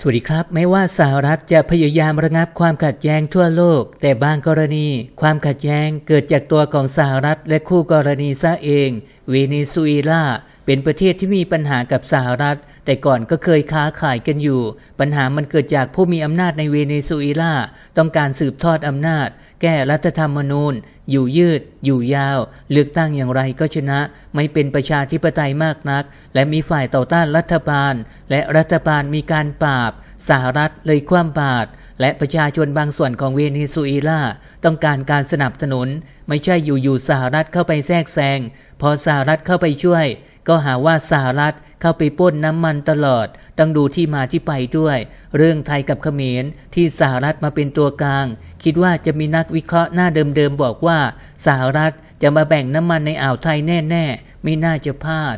สวัสดีครับ ไม่ว่าสหรัฐจะพยายามระงับความขัดแย้งทั่วโลก แต่บางกรณี ความขัดแย้งเกิดจากตัวของสหรัฐและคู่กรณีซะเอง เวเนซุเอลาเป็นประเทศที่มีปัญหากับสหรัฐ แต่ก่อนก็เคยค้าขายกันอยู่ ปัญหามันเกิดจากผู้มีอำนาจในเวเนซุเอลาต้องการสืบทอดอำนาจ แก้รัฐธรรมนูญ อยู่ยืด อยู่ยาว เลือกตั้งอย่างไรก็ชนะ ไม่เป็นประชาธิปไตยมากนัก และมีฝ่ายต่อต้านรัฐบาล และรัฐบาลมีการปราบ สหรัฐเลยคว่ำบาตรและประชาชนบางส่วนของเวเนซุเอลาต้องการการสนับสนุน ไม่ใช่อยู่ๆสหรัฐเข้าไปแทรกแซง พอสหรัฐเข้าไปช่วย ก็หาว่าสหรัฐเข้าไปป้นน้ำมันตลอด ต้องดูที่มาที่ไปด้วย เรื่องไทยกับเขมรที่สหรัฐมาเป็นตัวกลาง คิดว่าจะมีนักวิเคราะห์หน้าเดิมๆบอกว่าสหรัฐจะมาแบ่งน้ำมันในอ่าวไทยแน่ ๆ ไม่น่าจะพลาด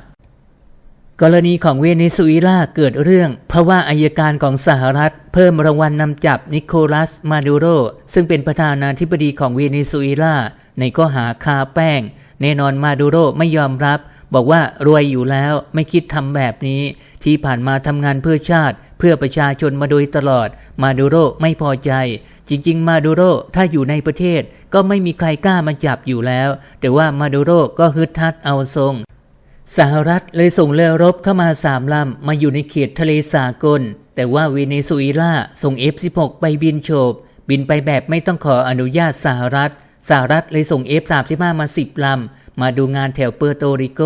กรณีของเวเนซุเอลาเกิดเรื่อง เพราะว่าอายการของสหรัฐ เพิ่มรางวัลนำจับนิโคลัสมาดูโร ซึ่งเป็นประธานาธิบดีของเวเนซุเอลาในข้อหาคาแป้ง แน่นอนมาดูโรไม่ยอมรับ บอกว่ารวยอยู่แล้วไม่คิดทำแบบนี้ ที่ผ่านมาทำงานเพื่อชาติ เพื่อประชาชนมาโดยตลอด มาดูโรไม่พอใจ จริง ๆ มาดูโรถ้าอยู่ในประเทศก็ไม่มีใครกล้ามาจับอยู่แล้ว แต่ว่ามาดูโรก็ฮึดทัดเอาทรง สหรัฐเลยส่งเรือรบเข้ามาสามลำมาอยู่ในเขตทะเลสากล แต่ว่าเวเนซุเอลาส่ง F-16 ไปบินโฉบบินไปแบบไม่ต้องขออนุญาตสหรัฐ สหรัฐเลยส่ง F-35 มา 10 ลำ มาดูงานแถวเปอร์โตริโก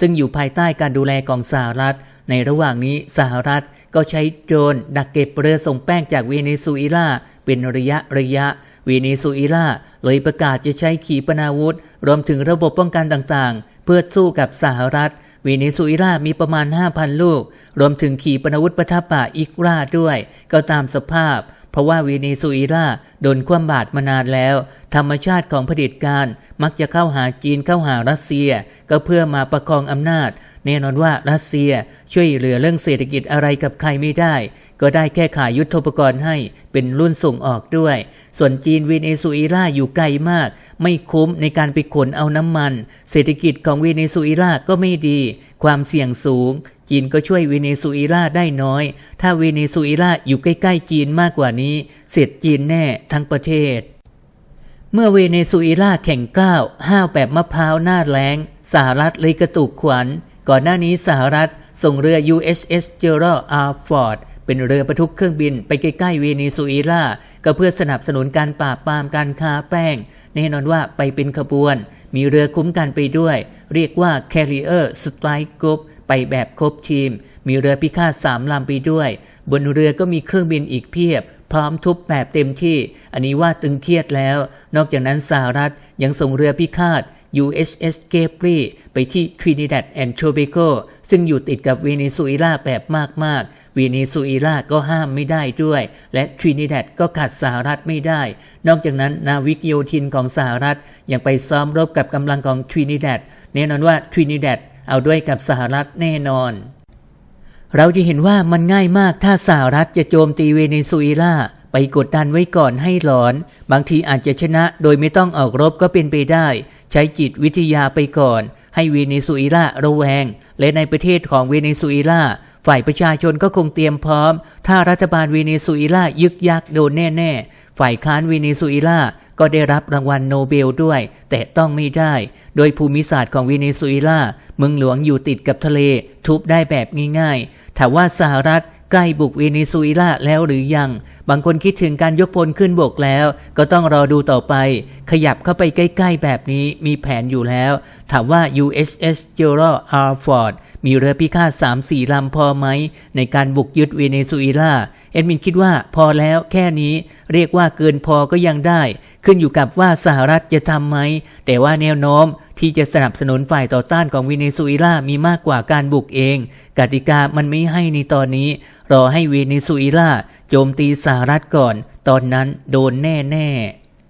ซึ่งอยู่ภายใต้การดูแลของสหรัฐ ในระหว่างนี้สหรัฐก็ใช้โดรนดักเก็บเรือส่งแป้งจากเวเนซุเอลาเป็นระยะระยะ เวเนซุเอลาเลยประกาศจะใช้ขีปนาวุธ รวมถึงระบบป้องกันต่างๆ เพื่อสู้กับสหรัฐ วเนซุเอลามีประมาณ 5,000 ลูก รวมถึงขีปนาวุธปะทะป่าอิกราด้วย ก็ตามสภาพ เพราะว่าวเนซุเอลาโดนคว่ำบาตรมานานแล้ว ธรรมชาติของเผด็จการมักจะเข้าหาจีนเข้าหารัสเซีย ก็เพื่อมาประคองอำนาจ แน่นอนว่ารัสเซียช่วยเหลือเรื่องเศรษฐกิจอะไรกับใครไม่ได้ ก็ได้แค่ขายยุทธปกรณ์ให้เป็นรุ่นส่งออกด้วย ส่วนจีนเวเนซุเอลาอยู่ไกลมาก ไม่คุ้มในการไปขนเอาน้ำมัน เศรษฐกิจของเวเนซุเอลาก็ไม่ดีความเสี่ยงสูง จีนก็ช่วยเวเนซุเอลาได้น้อย ถ้าเวเนซุเอลาอยู่ใกล้ๆจีนมากกว่านี้ เสร็จจีนแน่ทั้งประเทศ เมื่อเวเนซุเอลาแข่งก้าวห้าวแบบมะพร้าวหน้าแรงสหรัฐเลยกระตุกขวัญ ก่อนหน้านี้สหรัฐส่งเรือ USS Gerald R. Ford เป็นเรือประทุกเครื่องบินไปใกล้ๆเวเนซุเอลาก็เพื่อสนับสนุนการปราบปรามการค้าแป้ง แน่นอนว่าไปเป็นขบวน มีเรือคุ้มกันไปด้วย เรียกว่า Carrier Strike Group ไปแบบครบทีม มีเรือพิฆาตสามลำไปด้วย บนเรือก็มีเครื่องบินอีกเพียบ พร้อมทุบแบบเต็มที่ อันนี้ว่าตึงเครียดแล้ว นอกจากนั้นสหรัฐยังส่งเรือพิฆาต USS g a b r i ไปที่ Trinidad and Tobago ซึ่งอยู่ติดกับเวเนซุเอลาแบบมากๆ เวเนซุเอลาก็ห้ามไม่ได้ด้วย และทรินิดัดก็ขัดสหรัฐไม่ได้ นอกจากนั้นนาวิกโยธินของสหรัฐยังไปซ้อมรบกับกำลังของทรินิดัดแน่นอนว่าทรินิดัดเอาด้วยกับสหรัฐแน่นอนเราจะเห็นว่ามันง่ายมากถ้าสหรัฐจะโจมตีเวเนซุเอลา ไปกดดันไว้ก่อนให้หลอน บางทีอาจจะชนะโดยไม่ต้องออกรบก็เป็นไปได้ ใช้จิตวิทยาไปก่อน ให้เวเนซุเอลาระแวง และในประเทศของเวเนซุเอลาฝ่ายประชาชนก็คงเตรียมพร้อม ถ้ารัฐบาลเวเนซุเอลายึกยักโดนแน่ๆ ฝ่ายค้านเวเนซุเอลาก็ได้รับรางวัลโนเบลด้วย แต่ต้องไม่ได้ โดยภูมิศาสตร์ของเวเนซุเอลาเมืองหลวงอยู่ติดกับทะเล ทุบได้แบบง่ายๆถ้าว่าสหรัฐ ใกล้บุกเวเนซุเอลาแล้วหรือยัง บางคนคิดถึงการยกพลขึ้นบกแล้ว ก็ต้องรอดูต่อไป ขยับเข้าไปใกล้ ๆ แบบนี้มีแผนอยู่แล้ว ถามว่า USS Gerald R. Ford มีเรือพิฆาต3-4ลำพอไหม ในการบุกยึดเวเนซุเอลาเอ็ดมินคิดว่าพอแล้วแค่นี้เรียกว่าเกินพอก็ยังได้ ขึ้นอยู่กับว่าสหรัฐจะทำไหม แต่ว่าแนวโน้มที่จะสนับสนุนฝ่ายต่อต้านของเวเนซุเอลามีมากกว่าการบุกเอง กติกามันไม่ให้ในตอนนี้ รอให้เวเนซุเอลาโจมตีสหรัฐก่อน ตอนนั้นโดนแน่ๆ